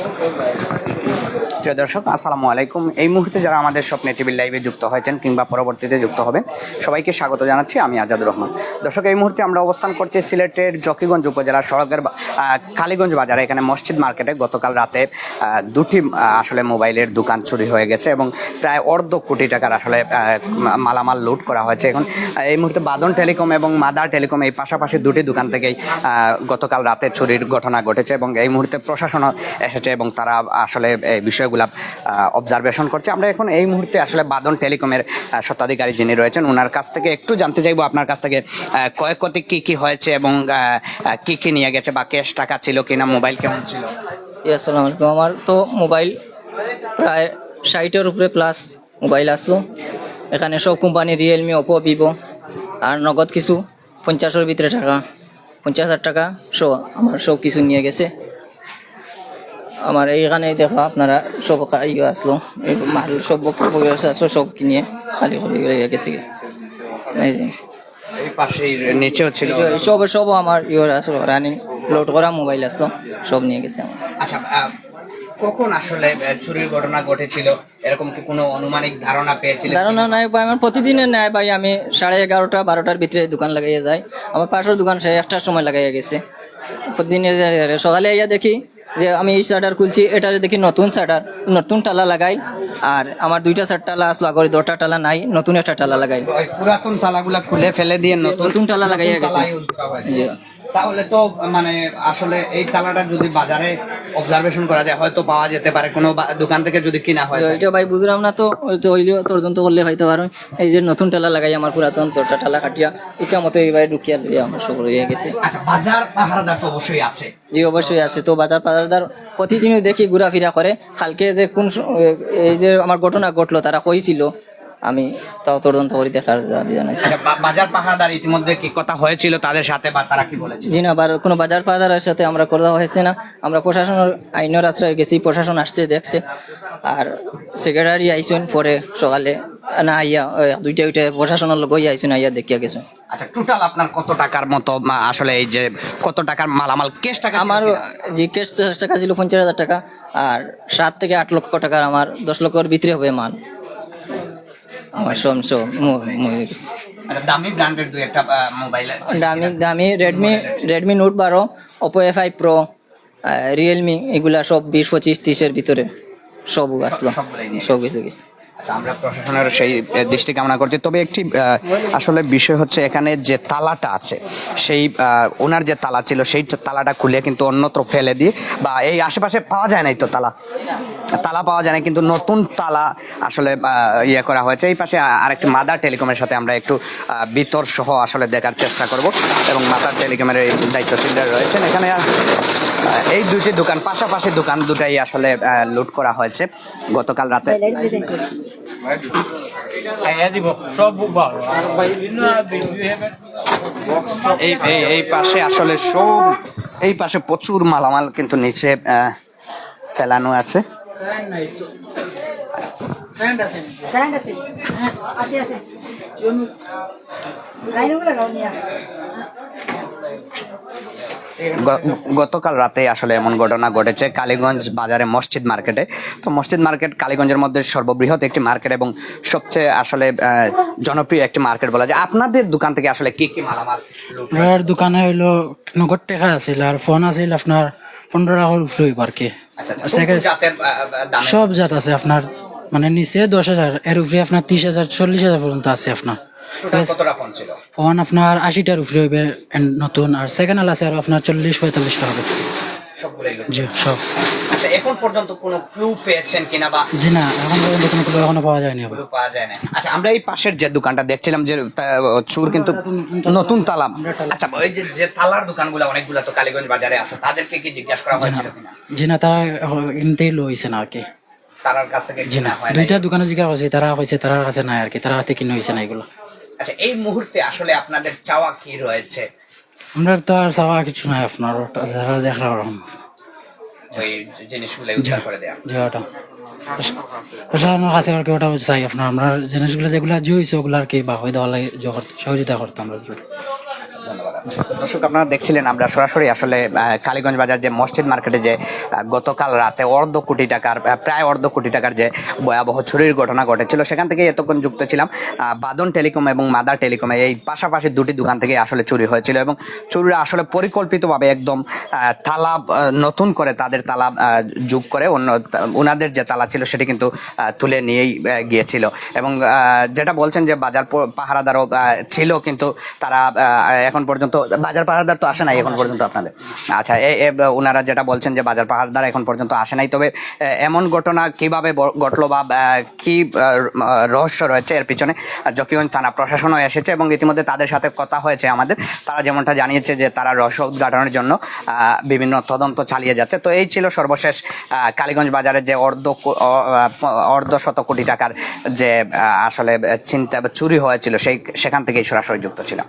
Eu não sei, velho. প্রিয় দর্শক, আসসালামু আলাইকুম। এই মুহূর্তে যারা আমাদের স্বপ্নে টিভির লাইভে যুক্ত হয়েছেন কিংবা পরবর্তীতে যুক্ত হবেন, সবাইকে স্বাগত জানাচ্ছি। আমি আজাদ রহমান। দর্শক, এই মুহূর্তে আমরা অবস্থান করছি সিলেটের জকিগঞ্জ উপজেলার সড়কের কালীগঞ্জ বাজারে। এখানে মসজিদ মার্কেটে গতকাল রাতে দুটি আসলে মোবাইলের দোকান চুরি হয়ে গেছে এবং প্রায় অর্ধ কোটি টাকার আসলে মালামাল লুট করা হয়েছে। এখন এই মুহূর্তে বাদন টেলিকম এবং মাদার টেলিকম এই পাশাপাশি দুটি দোকান থেকেই গতকাল রাতে চুরির ঘটনা ঘটেছে এবং এই মুহূর্তে প্রশাসনও এসেছে এবং তারা আসলে এই বিষয়গুলা অবজারভেশন করছে। আমরা এখন এই মুহূর্তে আসলে বাদন টেলিকমের স্বত্বাধিকারী যিনি রয়েছেন ওনার কাছ থেকে একটু জানতে চাইব আপনার কাছ থেকে কয়েক ক্ষয়ক্ষতি কী কী হয়েছে এবং কি কি নিয়ে গেছে বা ক্যাশ টাকা ছিল কিনা মোবাইল কেমন ছিল? আসসালামু আলাইকুম। আমার তো মোবাইল প্রায় ষাটের উপরে প্লাস মোবাইল আসলো। এখানে সব কোম্পানি রিয়েলমি ওপো ভিভো আর নগদ কিছু পঞ্চাশের ভিতরে টাকা, পঞ্চাশ হাজার টাকা সো আমার সব কিছু নিয়ে গেছে। আমার এইখানে দেখো আপনারা সব ইয়ে আসলো। মাল সব বক্তব্য আসলো সব কিনে খালি হয়ে গেছে এই যে। এই সব সব আমার ইয়ে আসলো রানিং লোড করা মোবাইল আসলো সব নিয়ে গেছে আমার। আচ্ছা কখন আসলে চুরির ঘটনা ঘটেছিল? এরকম কি কোনো অনুমানিক ধারণা পেয়েছিলেন ধারণা নাই ভাই আমার প্রতিদিনের নেয় ভাই আমি সাড়ে এগারোটা বারোটার ভিতরে দোকান লাগাইয়া যাই। আমার পাশের দোকান সে একটার সময় লাগাইয়া গেছে। প্রতিদিনের সকালে ইয়া দেখি যে আমি এই শাটার খুলছি এটা দেখি নতুন শাটার নতুন টালা লাগাই। আর আমার দুইটা শার্ট টালা আসলো আগরে দুটা টালা নাই নতুন একটা টালা লাগাই। পুরাতন টালাগুলা খুলে ফেলে দিয়ে নতুন টালা লাগাই লাগাইয়া গেছে। তাহলে তো মানে আসলে এই তালাটা যদি বাজারে অবজারভেশন করা যায় হয়তো পাওয়া যেতে পারে কোনো দোকান থেকে যদি কিনা হয়। তো এটা ভাই বুঝলাম না তো ওই তো হইলেও তদন্ত করলে হয়তো পারো এই যে নতুন টালা লাগাই আমার পুরাতন দশটা টালা কাটিয়া ইচ্ছা মতো এইবার ঢুকিয়া লইয়া আমার সব হয়ে গেছে। আচ্ছা বাজার পাহারাদার তো অবশ্যই আছে। জি অবশ্যই আছে। তো বাজার বাজারদার প্রতিদিনই দেখি ঘোরাফেরা করে। কালকে যে কোন এই যে আমার ঘটনা ঘটলো তারা কইছিল আমি তাও তদন্ত করে দেখার দাবি জানাইছি আচ্ছা, বাজার পাহারাদার ইতিমধ্যে কি কথা হয়েছিল তাদের সাথে বা তারা কি বলেছে জি না কোনো বাজার বাজারের সাথে আমরা কথা হয়েছে না। আমরা প্রশাসনের আইনের আশ্রয় গেছি প্রশাসন আসছে দেখছে। আর সেক্রেটারি আইসুন পরে সকালে না আইয়া দুইটা উইটা প্রশাসনের লোক আইসুন আইয়া দেখিয়া গেছে আচ্ছা টোটাল আপনার কত টাকার মতো আসলে এই যে কত টাকার মালামাল কেস টাকা আমার যে কেস টাকা ছিল পঞ্চাশ হাজার টাকা আর সাত থেকে আট লক্ষ টাকার আমার দশ লক্ষের ভিতরে হবে মাল। আমার শোম সব ম- মরে গেছে। আচ্ছা, দামি ব্র্যান্ডের দুই একটা মোবাইল আছে। দামি দামি রেডমি রেডমি নোট বারো Oppo F I Pro Realme এগুলা সব বিশ পঁচিশ তিরিশের ভিতরে সব আসলো। সব গেছে। আমরা প্রশাসনের সেই দৃষ্টি কামনা করছি। তবে একটি আসলে বিষয় হচ্ছে এখানে যে তালাটা আছে সেই ওনার যে তালা ছিল সেই তালাটা খুলে কিন্তু অন্যত্র ফেলে দিয়ে বা এই আশেপাশে পাওয়া যায় নাই তো তালা? তালা পাওয়া যায় না কিন্তু নতুন তালা আসলে ইয়ে করা হয়েছে। এই পাশে আরেকটি মাদার টেলিকমের সাথে আমরা একটু বিতর সহ আসলে দেখার চেষ্টা করব এবং মাদার টেলিকমের এই দায়িত্বশীলরা রয়েছেন। এখানে আহ, এই দুইটি দোকান পাশাপাশি দোকান দুটাই আসলে লুট করা হয়েছে গতকাল রাতে। এই এই এই পাশে আসলে সব এই পাশে প্রচুর মালামাল কিন্তু নিচে ফেলানো আছে। Kain kasi. গতকাল রাতে আসলে এমন ঘটনা ঘটেছে। কালীগঞ্জ বাজারে মসজিদ মার্কেটে। তো মসজিদ মার্কেট কালীগঞ্জের মধ্যে সর্ববৃহৎ একটি মার্কেট এবং সবচেয়ে আসলে জনপ্রিয় একটি মার্কেট বলা যায়। আপনাদের দোকান থেকে আসলে কি কি মালামাল আপনার দোকানে হইল নগদ টাকা আছিল আর ফোন আছিল আপনার পনেরো টাকার উপরে আর কি। আচ্ছা আচ্ছা। সব জাত আছে আপনার মানে নিচে দশ হাজার এর উপরে আপনার ত্রিশ হাজার চল্লিশ হাজার পর্যন্ত আছে আপনার। ফোন আপনার আশিটার উপরে হইবে নতুন আর সেকেন্ড আছে আর আপনার চল্লিশ পঁয়তাল্লিশটা হবে। জি সব। আচ্ছা এখন পর্যন্ত কোনো ক্লু পেয়েছেন কিনা বা জি না এখন পর্যন্ত কোনো ক্লু এখনও পাওয়া যায়নি পাওয়া যায় না আচ্ছা আমরা এই পাশের যে দোকানটা দেখছিলাম যে চুর কিন্তু নতুন তালা আচ্ছা ওই যে যে তালার দোকানগুলো অনেকগুলো তো কালীগঞ্জ বাজারে আছে তাদেরকে কি জিজ্ঞাসা করা হয়েছিল কিনা? জি না তারা কিনতেই লো হয়েছে না আর কি। তারার কাছ থেকে জি না কিনা হয় দুইটা দোকানে জিজ্ঞাসা করছি তারা কইছে তারার কাছে নাই আর কি তারা কাছে কিনে হয়েছে না এগুলো। আচ্ছা এই মুহূর্তে আসলে আপনাদের চাওয়া কি রয়েছে? আমরা তো আর চাওয়া কিছু নাই আপনার ওটা যারা দেখলাম ওই জিনিসগুলো উদ্ধার করে দেয়া। ওটা। প্রশাসনের কাছে আর কি ওটা চাই আপনার আমরা জিনিসগুলো যেগুলো জুইছে ওগুলো আর কি বা হয়ে দেওয়া লাগে সহযোগিতা করতাম আমরা দর্শক, আপনারা দেখছিলেন আমরা সরাসরি আসলে কালীগঞ্জ বাজার যে মসজিদ মার্কেটে যে গতকাল রাতে অর্ধ কোটি টাকার প্রায় অর্ধ কোটি টাকার যে ভয়াবহ চুরির ঘটনা ঘটেছিল, সেখান থেকে এতক্ষণ যুক্ত ছিলাম। বাদন টেলিকম এবং মাদার টেলিকমে এই পাশাপাশি দুটি দোকান থেকে আসলে চুরি হয়েছিল এবং চুরিরা আসলে পরিকল্পিতভাবে একদম তালা নতুন করে তাদের তালা যোগ করে অন্য ওনাদের যে তালা ছিল সেটি কিন্তু তুলে নিয়েই গিয়েছিল। এবং যেটা বলছেন যে বাজার পাহারাদারও ছিল, কিন্তু তারা এখন পর্যন্ত বাজার পাহারাদার তো আসে নাই এখন পর্যন্ত আপনাদের। আচ্ছা ওনারা যেটা বলছেন যে বাজার পাহারাদার এখন পর্যন্ত আসে নাই, তবে এমন ঘটনা কীভাবে ঘটলো বা কি রহস্য রয়েছে এর পিছনে? জকিগঞ্জ থানা প্রশাসনও এসেছে এবং ইতিমধ্যে তাদের সাথে কথা হয়েছে আমাদের। তারা যেমনটা জানিয়েছে যে তারা রহস্য উদ্ঘাটনের জন্য বিভিন্ন তদন্ত চালিয়ে যাচ্ছে। তো এই ছিল সর্বশেষ কালীগঞ্জ বাজারে যে অর্ধ অর্ধ শত কোটি টাকার যে আসলে চিন্তা চুরি হয়েছিল, সেই, সেখান থেকেই সরাসরি যুক্ত ছিলাম।